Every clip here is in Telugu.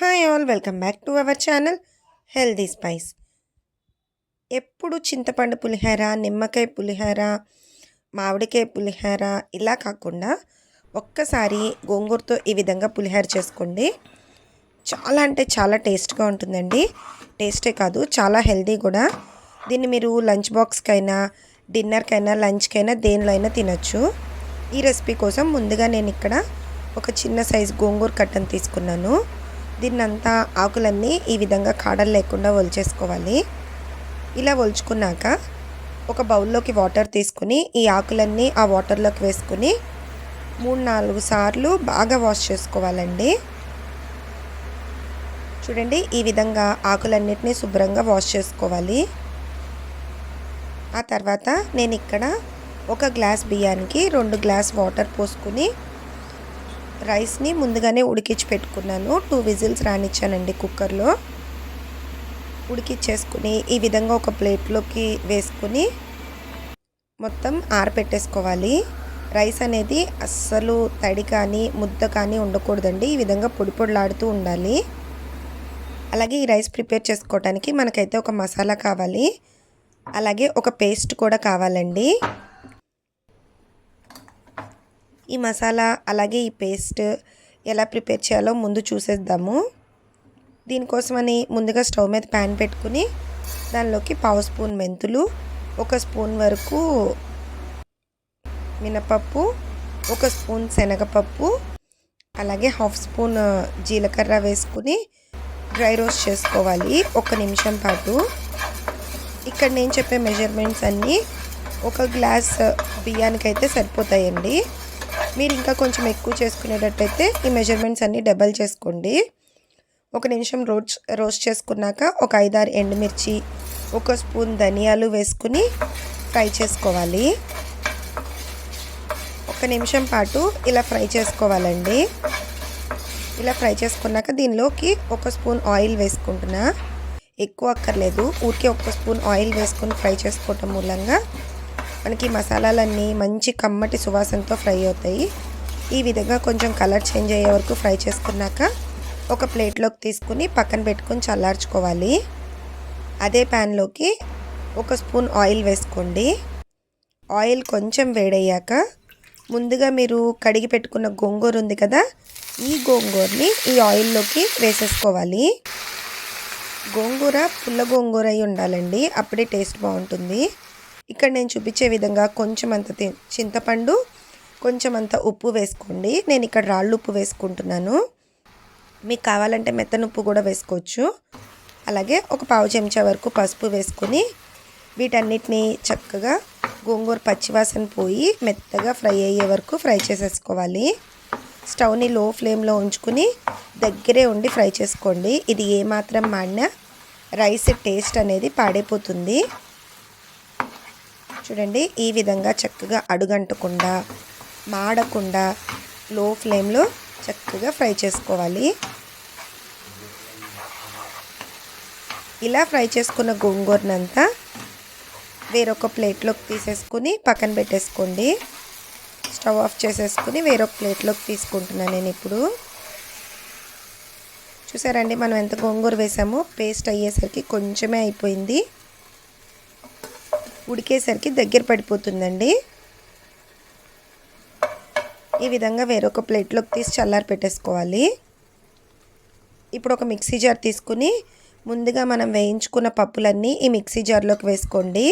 Hi all welcome back to our channel healthy spice ఎప్పుడు చింతపండు పులిహోర నిమ్మకాయ పులిహోర మామిడికాయ పులిహోర ఇలా కాకుండా ఒక్కసారి గోంగూరతో ఈ విధంగా పులిహోర చేసుకోండి. చాలా అంటే చాలా టేస్ట్గా ఉంటుందండి. టేస్టే కాదు చాలా హెల్దీ కూడా. దీన్ని మీరు లంచ్ బాక్స్కైనా డిన్నర్కైనా లంచ్కైనా దేనిలో అయినా తినొచ్చు. ఈ రెసిపీ కోసం ముందుగా నేను ఇక్కడ ఒక చిన్న సైజు గోంగూర కట్టను తీసుకున్నాను. దీన్నంతా ఆకులన్నీ ఈ విధంగా కాడలు లేకుండా ఒలిచేసుకోవాలి. ఇలా ఒలుచుకున్నాక ఒక బౌల్లోకి వాటర్ తీసుకుని ఈ ఆకులన్నీ ఆ వాటర్లోకి వేసుకుని మూడు నాలుగు సార్లు బాగా వాష్ చేసుకోవాలండి. చూడండి ఈ విధంగా ఆకులన్నిటినీ శుభ్రంగా వాష్ చేసుకోవాలి. ఆ తర్వాత నేను ఇక్కడ ఒక గ్లాస్ బియ్యానికి రెండు గ్లాస్ వాటర్ పోసుకుని రైస్ని ముందుగానే ఉడికించి పెట్టుకున్నాను. టూ విజిల్స్ రానిచ్చానండి కుక్కర్లో. ఉడికిచ్చేసుకుని ఈ విధంగా ఒక ప్లేట్లోకి వేసుకుని మొత్తం ఆరపెట్టేసుకోవాలి. రైస్ అనేది అస్సలు తడి కానీ ముద్ద కానీ ఉండకూడదండి. ఈ విధంగా పొడి పొడిలాడుతూ ఉండాలి. అలాగే ఈ రైస్ ప్రిపేర్ చేసుకోవడానికి మనకైతే ఒక మసాలా కావాలి. అలాగే ఒక పేస్ట్ కూడా కావాలండి. ఈ మసాలా అలాగే ఈ పేస్ట్ ఎలా ప్రిపేర్ చేయాలో ముందు చూసేద్దాము. దీనికోసమని ముందుగా స్టవ్ మీద ప్యాన్ పెట్టుకుని దానిలోకి పావు స్పూన్ మెంతులు ఒక స్పూన్ వరకు మినపప్పు ఒక స్పూన్ శనగపప్పు అలాగే హాఫ్ స్పూన్ జీలకర్ర వేసుకుని డ్రై రోస్ట్ చేసుకోవాలి ఒక నిమిషం పాటు. ఇక్కడ నేను చెప్పే మెజర్మెంట్స్ అన్నీ ఒక గ్లాస్ బియ్యానికైతే సరిపోతాయండి. మీరు ఇంకా కొంచెం ఎక్కువ చేసుకునేటట్టయితే ఈ మెజర్మెంట్స్ అన్నీ డబల్ చేసుకోండి. ఒక నిమిషం రోస్ట్ రోస్ట్ చేసుకున్నాక ఒక ఐదారు ఎండుమిర్చి ఒక స్పూన్ ధనియాలు వేసుకుని ఫ్రై చేసుకోవాలి. ఒక నిమిషం పాటు ఇలా ఫ్రై చేసుకోవాలండి. ఇలా ఫ్రై చేసుకున్నాక దీనిలోకి ఒక స్పూన్ ఆయిల్ వేసుకుంటున్నా. ఎక్కువ అక్కర్లేదు ఊరికే ఒక స్పూన్ ఆయిల్ వేసుకొని ఫ్రై చేసుకోవటం మూలంగా మనకి మసాలాలన్నీ మంచి కమ్మటి సువాసనతో ఫ్రై అవుతాయి. ఈ విధంగా కొంచెం కలర్ చేంజ్ అయ్యే వరకు ఫ్రై చేసుకున్నాక ఒక ప్లేట్లోకి తీసుకుని పక్కన పెట్టుకొని చల్లార్చుకోవాలి. అదే ప్యాన్లోకి ఒక స్పూన్ ఆయిల్ వేసుకోండి. ఆయిల్ కొంచెం వేడయ్యాక ముందుగా మీరు కడిగి పెట్టుకున్న గోంగూర ఉంది కదా ఈ గోంగూరని ఈ ఆయిల్లోకి వేసేసుకోవాలి. గోంగూర పుల్ల గోంగూర అయి ఉండాలండి అప్పుడే టేస్ట్ బాగుంటుంది. ఇక్కడ నేను చూపించే విధంగా కొంచెం అంత చింతపండు కొంచెం అంత ఉప్పు వేసుకోండి. నేను ఇక్కడ రాళ్ళు ఉప్పు వేసుకుంటున్నాను. మీకు కావాలంటే మెత్తన ఉప్పు కూడా వేసుకోవచ్చు. అలాగే ఒక పావు చెంచా వరకు పసుపు వేసుకుని వీటన్నిటిని చక్కగా గోంగూర పచ్చివాసన పోయి మెత్తగా ఫ్రై అయ్యే వరకు ఫ్రై చేసేసుకోవాలి. స్టవ్ని లో ఫ్లేమ్లో ఉంచుకుని దగ్గరే ఉండి ఫ్రై చేసుకోండి. ఇది ఏమాత్రం మాడినా రైస్ టేస్ట్ అనేది పాడైపోతుంది. చూడండి. ఈ విధంగా చక్కగా అడుగంటకుండా మాడకుండా లో ఫ్లేమ్లో చక్కగా ఫ్రై చేసుకోవాలి. ఇలా ఫ్రై చేసుకున్న గోంగూరనంతా వేరొక ప్లేట్లోకి తీసేసుకుని పక్కన పెట్టేసుకోండి. స్టవ్ ఆఫ్ చేసేసుకుని వేరొక ప్లేట్లోకి తీసుకుంటున్నాను నేను ఇప్పుడు. చూసారండి మనం ఎంత గోంగూర వేసామో పేస్ట్ అయ్యేసరికి కొంచెమే అయిపోయింది. ఉడికేసరికి దగ్గర పడిపోతుందండి. ఈ విధంగా వేరొక ప్లేట్లోకి తీసి చల్లారి పెట్టేసుకోవాలి. ఇప్పుడు ఒక మిక్సీ జార్ తీసుకుని ముందుగా మనం వేయించుకున్న పప్పులన్నీ ఈ మిక్సీ జార్లోకి వేసుకోండి.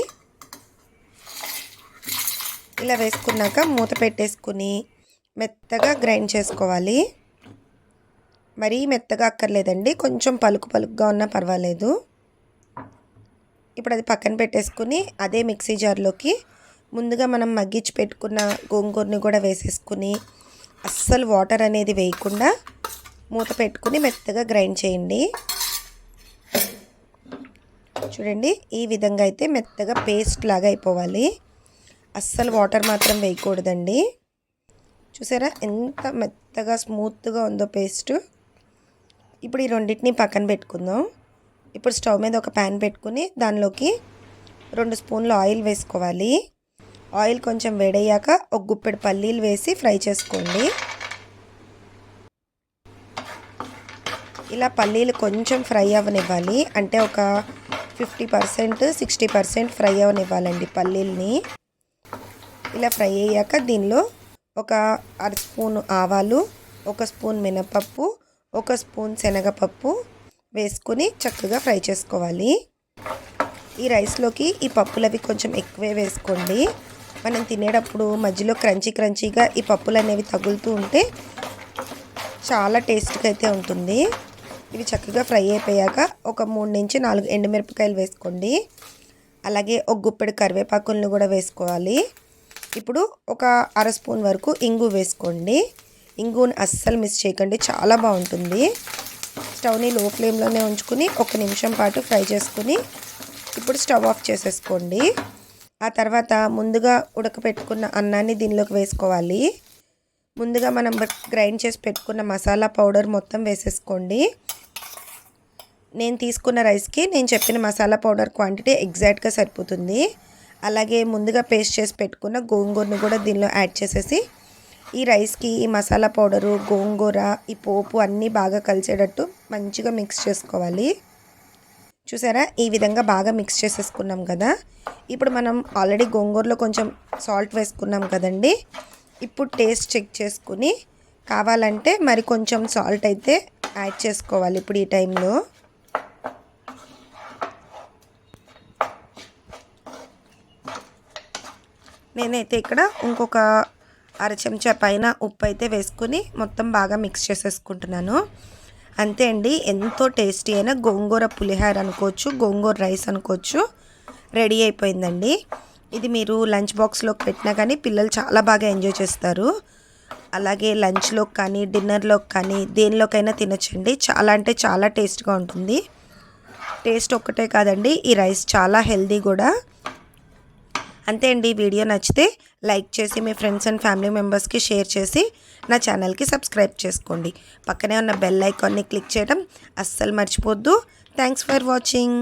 ఇలా వేసుకున్నాక మూత పెట్టేసుకుని మెత్తగా గ్రైండ్ చేసుకోవాలి. మరీ మెత్తగా అక్కర్లేదండి కొంచెం పలుకు పలుకుగా ఉన్నా పర్వాలేదు. ఇప్పుడు అది పక్కన పెట్టేసుకుని అదే మిక్సీ జార్లోకి ముందుగా మనం మగ్గించి పెట్టుకున్న గోంగూరని కూడా వేసేసుకుని అస్సలు వాటర్ అనేది వేయకుండా మూత పెట్టుకుని మెత్తగా గ్రైండ్ చేయండి. చూడండి ఈ విధంగా అయితే మెత్తగా పేస్ట్ లాగా అయిపోవాలి. అస్సలు వాటర్ మాత్రం వేయకూడదండి. చూసారా ఎంత మెత్తగా స్మూత్గా ఉందో పేస్ట్. ఇప్పుడు ఈ రెండింటిని పక్కన పెట్టుకుందాం. ఇప్పుడు స్టవ్ మీద ఒక ప్యాన్ పెట్టుకుని దానిలోకి రెండు స్పూన్లు ఆయిల్ వేసుకోవాలి. ఆయిల్ కొంచెం వేడయ్యాక ఒక గుప్పెడు పల్లీలు వేసి ఫ్రై చేసుకోండి. ఇలా పల్లీలు కొంచెం ఫ్రై అవ్వనివ్వాలి. అంటే ఒక fifty percent sixty percent fry అవ్వనివ్వాలండి పల్లీల్ని. ఇలా ఫ్రై అయ్యాక దీనిలో ఒక అర స్పూన్ ఆవాలు ఒక స్పూన్ మినపప్పు ఒక స్పూన్ శనగపప్పు వేసుకుని చక్కగా ఫ్రై చేసుకోవాలి. ఈ రైస్లోకి ఈ పప్పులవి కొంచెం ఎక్కువే వేసుకోండి. మనం తినేటప్పుడు మధ్యలో క్రంచీ క్రంచీగా ఈ పప్పులు అనేవి తగులుతూ ఉంటే చాలా టేస్ట్గా అయితే ఉంటుంది. ఇవి చక్కగా ఫ్రై అయిపోయాక ఒక మూడు నుంచి నాలుగు ఎండుమిరపకాయలు వేసుకోండి. అలాగే ఒక గుప్పెడు కరివేపాకులను కూడా వేసుకోవాలి. ఇప్పుడు ఒక అర స్పూన్ వరకు ఇంగు వేసుకోండి. ఇంగుని అస్సలు మిస్ చేయకండి చాలా బాగుంటుంది. స్టవ్ని లో ఫ్లేమ్లోనే ఉంచుకుని ఒక నిమిషం పాటు ఫ్రై చేసుకుని ఇప్పుడు స్టవ్ ఆఫ్ చేసేసుకోండి. ఆ తర్వాత ముందుగా ఉడకపెట్టుకున్న అన్నాన్ని దీనిలోకి వేసుకోవాలి. ముందుగా మనం గ్రైండ్ చేసి పెట్టుకున్న మసాలా పౌడర్ మొత్తం వేసేసుకోండి. నేను తీసుకున్న రైస్కి నేను చెప్పిన మసాలా పౌడర్ క్వాంటిటీ ఎగ్జాక్ట్గా సరిపోతుంది. అలాగే ముందుగా పేస్ట్ చేసి పెట్టుకున్న గోంగూరను కూడా దీనిలో యాడ్ చేసేసి ఈ రైస్కి ఈ మసాలా పౌడరు గోంగూర ఈ పోపు అన్నీ బాగా కలిసేటట్టు మంచిగా మిక్స్ చేసుకోవాలి. చూసారా? ఈ విధంగా బాగా మిక్స్ చేసేసుకున్నాం కదా. ఇప్పుడు మనం ఆల్రెడీ గోంగూరలో కొంచెం సాల్ట్ వేసుకున్నాం కదండి. ఇప్పుడు టేస్ట్ చెక్ చేసుకుని కావాలంటే మరి కొంచెం సాల్ట్ అయితే యాడ్ చేసుకోవాలి ఇప్పుడు ఈ టైంలో నేనైతే ఇక్కడ ఇంకొక అర చెంచా పైన ఉప్పు అయితే వేసుకుని మొత్తం బాగా మిక్స్ చేసేసుకుంటున్నాను. అంతే అండి ఎంతో టేస్టీ అయిన గోంగూర పులిహార అనుకోవచ్చు గోంగూర రైస్ అనుకోవచ్చు. రెడీ అయిపోయిందండి. ఇది మీరు లంచ్ బాక్స్లోకి పెట్టినా కానీ పిల్లలు చాలా బాగా ఎంజాయ్ చేస్తారు. అలాగే లంచ్లోకి కానీ డిన్నర్లోకి కానీ దేనిలోకైనా తినొచ్చండి. చాలా అంటే చాలా టేస్ట్గా ఉంటుంది. టేస్ట్ ఒక్కటే కాదండి ఈ రైస్ చాలా హెల్దీ కూడా. అంతే అండి వీడియో నచ్చితే లైక్ చేసి మీ ఫ్రెండ్స్ అండ్ ఫ్యామిలీ మెంబర్స్కి షేర్ చేసి నా ఛానల్కి సబ్స్క్రైబ్ చేసుకోండి. పక్కనే ఉన్న బెల్ ఐకాన్ని క్లిక్ చేయడం అస్సలు మర్చిపోద్దు. Thanks for watching.